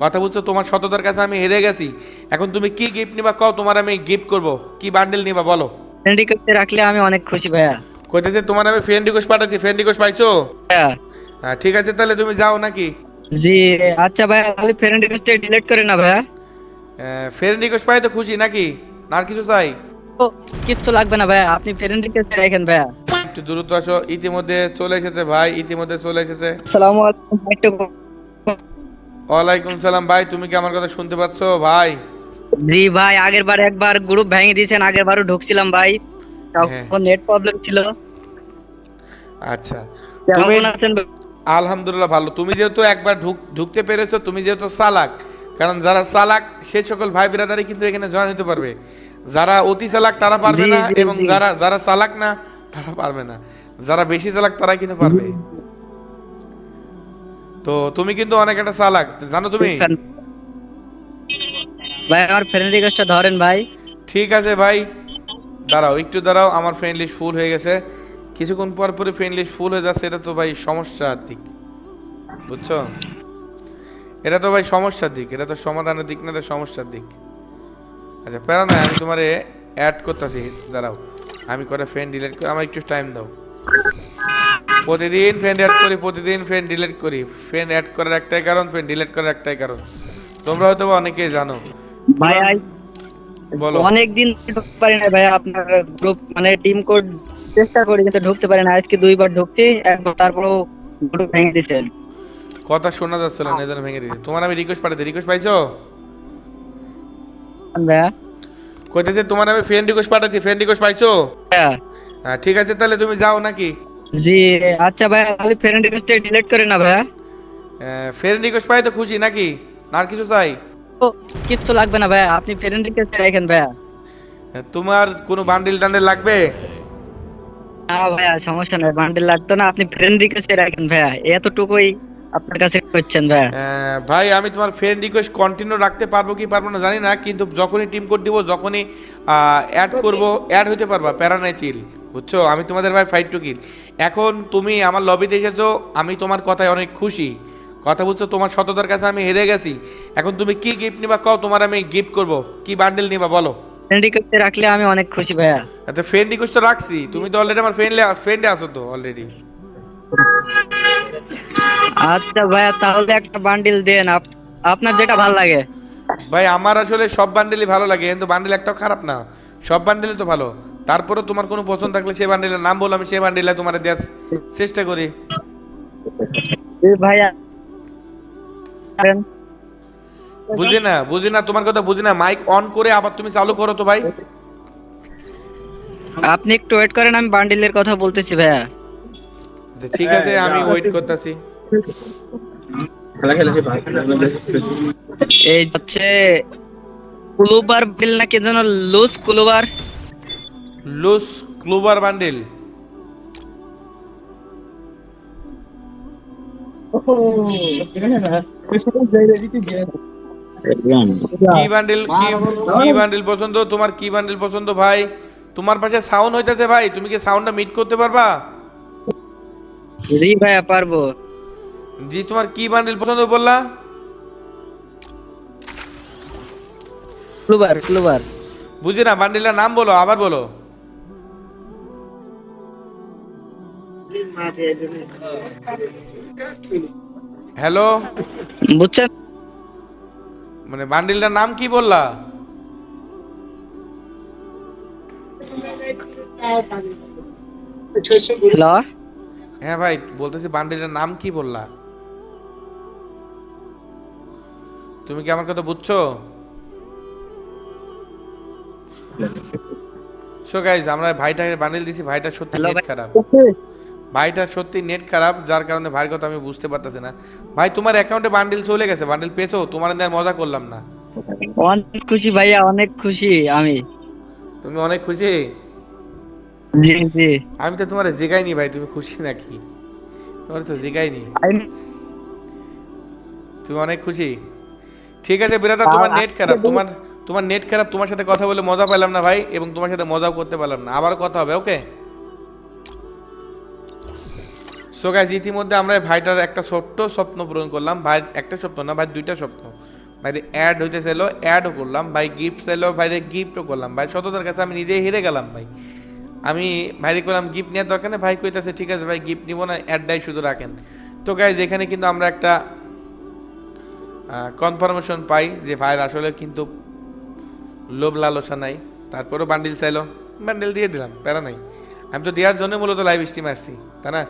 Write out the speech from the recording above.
কথা বুঝছ তোমার সততার কাছে আমি হেরে গেছি। এখন তুমি কি গিফট নিবা কও তোমার আমি গিফট করব। কি বান্ডেল নিবা বলো। ফ্রেন্ড রিকোয়েস্টে রাখলে আমি অনেক খুশি ভাইয়া। কইতেছে তোমার আমি ফ্রেন্ড রিকোয়েস্ট পাঠাচ্ছি ফ্রেন্ড রিকোয়েস্ট পাইছো? হ্যাঁ ঠিক আছে তাহলে তুমি যাও নাকি? জি আচ্ছা ভাইয়া তাহলে ফ্রেন্ড রিকোয়েস্টে ডিলিট করে না ভাইয়া। ফ্রেন্ড রিকোয়েস্ট পাই তো খুশি নাকি? আর কিছু চাই? ও কিছু লাগবে না ভাইয়া আপনি ফ্রেন্ড রিকোয়েস্টে রাখেন ভাইয়া। একটু দ্রুত আসো ইতিমধ্যে চলে এসেছে ভাই ইতিমধ্যে চলে এসেছে। আসসালামু আলাইকুম ওয়ালাইকুম সালাম ভাই তুমি কি আমার কথা শুনতে পাচ্ছ? ভাই। জি ভাই আগের বার একবার গ্রুপ ভেঙে দিয়েছেন আগের বারও ঢুকছিলাম ভাই। তখন নেট প্রবলেম ছিল। আচ্ছা। তুমি? আলহামদুলিল্লাহ ভালো। তুমি যেহেতু একবার ঢুক ঢুকতে পেরেছ তুমি যেহেতু চালাক কারণ যারা চালাক সেই সকল ভাই বিরাদারি কিন্তু এখানে জয়েন হতে পারবে। যারা অতি চালাক তারা পারবে না এবং যারা যারা চালাক না তারা পারবে না। যারা বেশি চালাক তারা কিন্তু পারবে। তো তুমি কিন্তু অনেক একটা চালাক জানো তুমি? ভাই আমার ফ্রেন্ড রিকোয়েস্টটা ধরেন ভাই। ঠিক আছে ভাই দাঁড়াও একটু দাঁড়াও আমার ফ্রেন্ড লিস্ট ফুল হয়ে গেছে। কিছুক্ষণ পর পরে ফ্রেন্ড লিস্ট ফুল হয়ে যাচ্ছে এটা তো ভাই সমস্যার দিক বুঝছ? এটা তো ভাই সমস্যার দিক এটা তো সমাধানের দিক না এটা সমস্যার দিক। আচ্ছা প্যারা না আমি তোমারে অ্যাড করতেছি দাঁড়াও। আমি করে ফ্রেন্ড ডিলিট করি আমার একটু টাইম দাও। প্রতিদিন ফ্রেন্ড অ্যাড করি প্রতিদিন ফ্রেন্ড ডিলিট করি। ফ্রেন্ড অ্যাড করার একটাই কারণ ফ্রেন্ড ডিলিট করার একটাই কারণ। তোমরা হয়তো অনেকেই জানো। ভাই বলো। অনেক দিন ঢুকতে পারি না ভাই আপনার গ্রুপ মানে টিম কোড চেষ্টা করি কিন্তু ঢুকতে পারি না। আজকে দুইবার ঢুকছি একবার তারপরও গ্রুপ ভেঙে দিয়েছেন কথা শোনা যাচ্ছে না এজন্য ভেঙে দিয়েছি তোমার আমি রিকোয়েস্ট পাঠাতে রিকোয়েস্ট পাইছো? ভাইয়া? কইতেছে তোমার আমি ফ্রেন্ড রিকোয়েস্ট পাঠাচ্ছি ফ্রেন্ড রিকোয়েস্ট পাইছো? হ্যাঁ। হ্যাঁ ঠিক আছে তাহলে তুমি যাও নাকি? জি আচ্ছা ভাইয়া তাহলে ফ্রেন্ড রিকোয়েস্টে ডিলিট করে না ভাইয়া। ফ্রেন্ড রিকোয়েস্ট পাই তো খুশি নাকি? আর কিছু চাই? ও কিছু লাগবে না ভাইয়া আপনি ফ্রেন্ড রিকোয়েস্টে রাখেন ভাইয়া। তোমার কোনো বান্ডিল টান্ডেল লাগবে? না ভাইয়া সমস্যা নেই বান্ডেল লাগতো না আপনি ফ্রেন্ড রিকোয়েস্টে রাখেন ভাইয়া এতটুকুই আপনার কাছে করছেন ভাইয়া। আহ, ভাই আমি তোমার ফ্রেন্ড রিকোয়েস্ট কন্টিনিউ রাখতে পারব কি পারব না জানি না কিন্তু যখনই টিম কোড দিব যখনই অ্যাড করব অ্যাড হতে পারবা প্যারা নাই চিল বুঝছ? আমি তোমাদের ভাই ফাইট টু কিল এখন তুমি আমার লবিতে এসেছ আমি তোমার কথায় অনেক খুশি। কথা বুঝছ? তোমার সততার কাছে আমি হেরে গেছি। এখন তুমি কি গিফট নিবা কও তোমার আমি গিফট করব। কি বান্ডেল নিবা বলো। ফ্রেন্ড রিকোয়েস্টে রাখলে আমি অনেক খুশি ভাইয়া। আচ্ছা ফ্রেন্ড রিকোয়েস্ট তো রাখছি। তুমি তো অলরেডি আমার ফ্রেন্ড ফ্রেন্ডে আছো তো অলরেডি আচ্ছা ভাইয়া তাহলে একটা বান্ডিল দেন। আপ- আপনার যেটা ভালো লাগে। ভাই আমার আসলে সব বান্ডেলই ভালো লাগে কিন্তু বান্ডেল একটাও খারাপ না। সব বান্ডেলই তো ভালো। তারপরে তোমার কোনো পছন্দ থাকলে সেই বান্ডেলের নাম বলো আমি সেই বান্ডেলে তোমার দেওয়ার চেষ্টা করি। ভাইয়া বুঝি না বুঝি না তোমার কথা বুঝি না। মাইক অন করে আবার তুমি চালু করো তো ভাই। আপনি একটু ওয়েট করেন আমি বান্ডিলের কথা বলতেছি ভাইয়া। আচ্ছা ঠিক আছে আমি ওয়েট করতেছি। এই হচ্ছে কুলুবার বিল নাকি যেন লুজ কুলুবার। লুস ক্লোবার বান্ডেল কি বান্ডেল কি কি বান্ডেল পছন্দ তোমার কি বান্ডেল পছন্দ ভাই তোমার পাশে সাউন্ড হইতাছে ভাই তুমি কি সাউন্ডটা মিট করতে পারবা জি ভাইয়া পারব জি তোমার কি বান্ডেল পছন্দ বললা বুঝি না বান্ডেলের নাম বলো আবার বলো হ্যালো বুঝছেন মানে বান্ডেলটার নাম কি বললা? হ্যালো হ্যাঁ ভাই বলতেছি বান্ডেলটার নাম কি বললা? তুমি কি আমার কথা বুঝছ? সো গাইজ আমরা ভাইটাকে বান্ডিল দিছি ভাইটা সত্যি খারাপ। ভাইটার সত্যি নেট খারাপ যার কারণে ভাইয়ের কথা আমি বুঝতে পারতেছি না। ভাই তোমার অ্যাকাউন্টে বান্ডেল চলে গেছে বান্ডেল পেয়েছ? তোমার দেওয়ার মজা করলাম না। অনেক খুশি ভাইয়া অনেক খুশি আমি। তুমি অনেক খুশি? জি জি। আমি তো তোমার জিগাইনি ভাই তুমি খুশি নাকি? তোমার তো জিগাইনি। তুমি অনেক খুশি। ঠিক আছে বিরাদা তোমার নেট খারাপ তোমার তোমার নেট খারাপ তোমার সাথে কথা বলে মজা পেলাম না ভাই এবং তোমার সাথে মজাও করতে পারলাম না। আবার কথা হবে ওকে সো গাইজ ইতিমধ্যে আমরা ভাইটার একটা ছোট্ট স্বপ্ন পূরণ করলাম। ভাই একটা স্বপ্ন না, ভাই দুইটা স্বপ্ন ভাইরে অ্যাড হইতে চাইলো অ্যাডও করলাম। ভাই গিফট চাইলো ভাইরে গিফটও করলাম। ভাই সততার কাছে আমি নিজেই হেরে গেলাম ভাই। আমি ভাইরে করলাম গিফট নেওয়ার দরকার নেই। ভাই কইতাছে, ঠিক আছে ভাই গিফট নিব না অ্যাডটাই শুধু রাখেন। তো গাইজ এখানে কিন্তু আমরা একটা কনফার্মেশন পাই যে ভাইয়ের আসলে কিন্তু লোভ লালসা নাই। তারপরেও বান্ডিল চাইলো। বান্ডিল দিয়ে দিলাম, প্যারা নাই। আমি তো দেওয়ার জন্য মূলত লাইভ স্ট্রিম আসছি, তাই না?